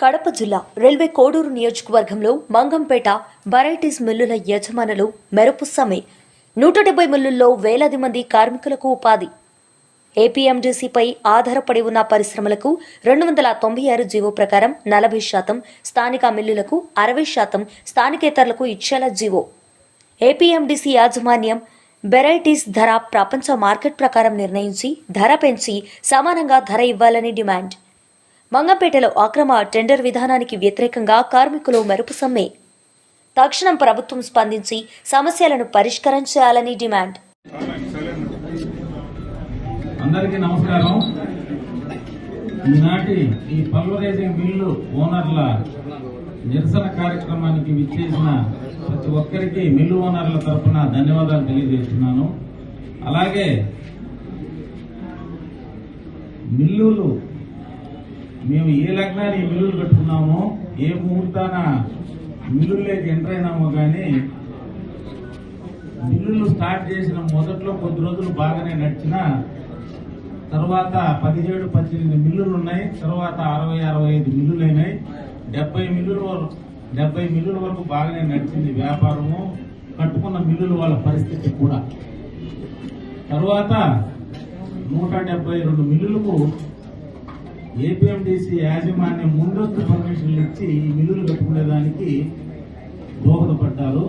కడప జిల్లా రైల్వే కోడూరు నియోజకవర్గంలో మంగంపేట బరైటీస్ మిల్లుల యజమానులు మెరుపు సమ్మె. నూట డెబ్బై మిల్లుల్లో వేలాది మంది కార్మికులకు ఉపాధి. ఏపీఎండీసీపై ఆధారపడి ఉన్న పరిశ్రమలకు రెండు వందల తొంభై ఆరు జీవో ప్రకారం నలభై శాతం స్థానిక మిల్లులకు అరవై శాతం స్థానికేతరులకు ఇచ్చేలా జీవో. ఏపీఎండీసీ యాజమాన్యం వెరైటీస్ ధర ప్రపంచ మార్కెట్ ప్రకారం నిర్ణయించి ధర పెంచి సమానంగా ధర ఇవ్వాలని డిమాండ్. మంగంపేటలో అక్రమ టెండర్ విధానానికి వ్యతిరేకంగా కార్మికులు మెరుపు సమ్మె. తక్షణం ప్రభుత్వం స్పందించి సమస్యలను పరిష్కారం చేయాలని డిమాండ్. అందరికీ నమస్కారం. ఈనాటి ఈ పల్వరైజింగ్ మిల్లు ఓనర్ల నిరసన కార్యక్రమానికి విచ్చేసిన ప్రతి ఒక్కరికి మిల్లు ఓనర్ల తరఫున ధన్యవాదాలు తెలియజేస్తున్నాను. అలాగే మిల్లులు మేము ఏ లగ్నాన్ని మిల్లులు పెట్టుకున్నామో ఏ ముహూర్తాన మిల్లుల్లోకి ఎంటర్ అయినామో కానీ మిల్లులు స్టార్ట్ చేసిన మొదట్లో కొద్ది రోజులు బాగానే నడిచిన తర్వాత పదిహేడు పద్దెనిమిది మిల్లులు ఉన్నాయి తర్వాత అరవై అరవై ఐదు మిల్లులు అయినాయి. డెబ్బై మిల్లుల వరకు డెబ్బై మిల్లుల వరకు బాగానే నడిచింది వ్యాపారము కట్టుకున్న మిల్లుల వాళ్ళ పరిస్థితి కూడా. తర్వాత నూట డెబ్బై రెండు మిల్లులకు ఏపీఎండిసి యాజమాన్యం ముందస్తు పర్మిషన్లు ఇచ్చి మిల్లులు కట్టుకునేదానికి దోహదపడ్డారు.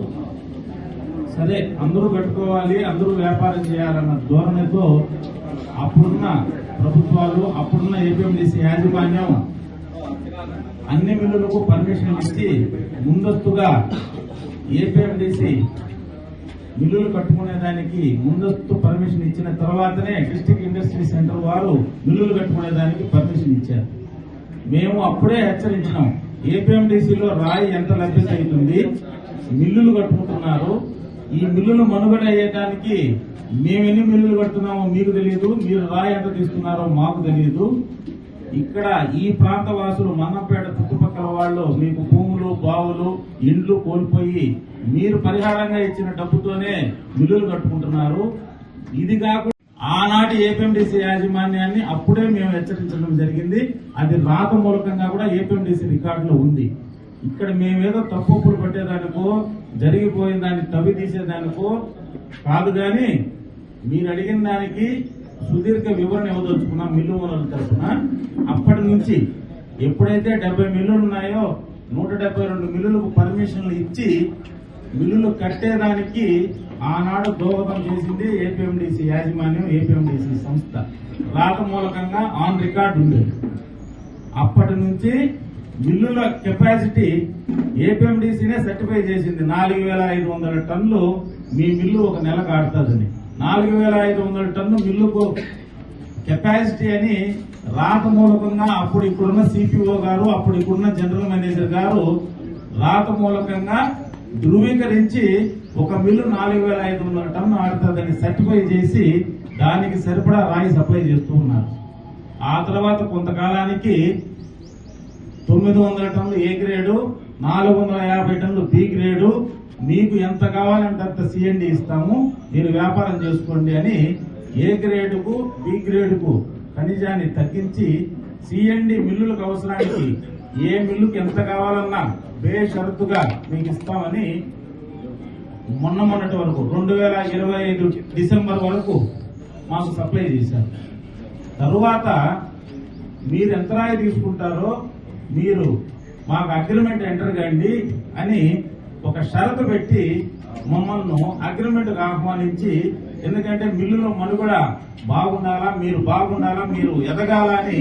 సరే అందరూ కట్టుకోవాలి అందరూ వ్యాపారం చేయాలన్న ధోరణితో అప్పుడున్న ప్రభుత్వాలు అప్పుడున్న ఏపీఎండిసి యాజమాన్యం అన్ని మిల్లులకు పర్మిషన్ ఇచ్చి ముందస్తుగా ఏపీఎండిసి మిల్లులు కట్టుకునేదానికి ముందస్తు పర్మిషన్ ఇచ్చిన తర్వాతనే డిస్ట్రిక్ట్ ఇండస్ట్రీ సెంటర్ వారు మిల్లులు కట్టుకునేదానికి పర్మిషన్ ఇచ్చారు. మేము అప్పుడే హెచ్చరించినాం. ఏపీఎండిసిలో రాయి ఎంత లభ్యత అవుతుంది? మిల్లులు కట్టుకుంటున్నారు. ఈ మిల్లులు మనుగడ అయ్యేదానికి మేము ఎన్ని మిల్లులు కడుతున్నామో మీకు తెలియదు మీరు రాయి ఎంత తీస్తున్నారో మాకు తెలియదు ఇక్కడ ఈ ప్రాంత వాసులు మన్నపేట పక్కన వాళ్ళు మీకు భూములు బావులు ఇండ్లు కోల్పోయి మీరు పరిహారంగా ఇచ్చిన డబ్బుతోనే మిల్లులు కట్టుకుంటున్నారు. ఇది కాకుండా ఆనాటి ఏపీఎండిసి యాజమాన్యాన్ని అప్పుడే మేము హెచ్చరించడం జరిగింది. అది రాత మూలకంగా కూడా ఏపీఎండిసి రికార్డులో ఉంది. ఇక్కడ మేమేదో తప్పులు పట్టేదానికో జరిగిపోయిన దాన్ని తవ్వి తీసేదానికో కాదు కానీ మీరు అడిగిన దానికి సుదీర్ఘ వివరణ ఇవ్వదలుచుకున్నాం మిల్లు ఓనర్ల తరఫున. అప్పటి నుంచి ఎప్పుడైతే డెబ్బై మిల్లులు ఉన్నాయో నూట డెబ్బై రెండు మిల్లులకు పర్మిషన్లు ఇచ్చి మిల్లులు కట్టేదానికి ఆనాడు దోహదం చేసింది ఏపీఎండిసి యాజమాన్యం ఏపీఎండిసి సంస్థ. రాత మూలకంగా ఆన్ రికార్డు ఉండేది. అప్పటి నుంచి మిల్లుల కెపాసిటీ ఏపీఎండిసినే సర్టిఫై చేసింది. నాలుగు వేల ఐదు వందల టన్నులు మీ మిల్లు ఒక నెల కాడుతుందని నాలుగు వేల ఐదు వందల టన్ను మిల్లుకు కెపాసిటీ అని రాత మూలకంగా అప్పుడు ఇప్పుడున్న సిపిఓ గారు అప్పుడు ఇప్పుడున్న జనరల్ మేనేజర్ గారు రాత మూలకంగా ధృవీకరించి ఒక మిల్లు నాలుగు వేల ఐదు వందల టన్ను ఆడుతుందని సర్టిఫై చేసి దానికి సరిపడా రాయి సప్లై చేస్తూ ఉన్నారు. ఆ తర్వాత కొంతకాలానికి తొమ్మిది వందల టన్నులు ఏ గ్రేడు నాలుగు వందల యాభై టన్నులు బి గ్రేడు మీకు ఎంత కావాలంటే అంత సిఎండి ఇస్తాము మీరు వ్యాపారం చేసుకోండి అని ఏ గ్రేడుకు బి గ్రేడుకు ఖనిజాన్ని తగ్గించి సిఎండి మిల్లులకు అవసరానికి ఏ మిల్లుకి ఎంత కావాలన్నా బేషరతుగా మీకు ఇస్తామని మొన్న మొన్నటి వరకు రెండు వేల ఇరవై ఐదు డిసెంబర్ వరకు మాకు సప్లై చేశారు. తరువాత మీరు ఎంత రాయి తీసుకుంటారో మీరు మాకు అగ్రిమెంట్ ఎంటర్ కండి అని ఒక షరతు పెట్టి మమ్మల్ని అగ్రిమెంట్ ఆహ్వానించి ఎందుకంటే మిల్లులో మనుగడ బాగుండాలా మీరు బాగుండాలా మీరు ఎదగాలని